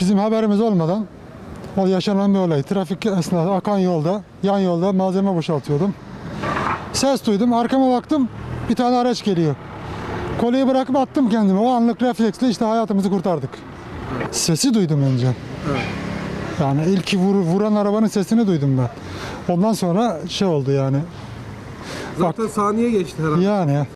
Bizim haberimiz olmadan o yaşanan bir olay. Trafik esnasında akan yolda, yan yolda malzeme boşaltıyordum. Ses duydum, arkama baktım bir tane araç geliyor. Koleyi bırakıp attım kendimi. O anlık refleksle işte hayatımızı kurtardık. Sesi duydum önce. Yani ilk vur, vuran arabanın sesini duydum ben. Ondan sonra şey oldu yani. Zaten saniye geçti herhalde. Yani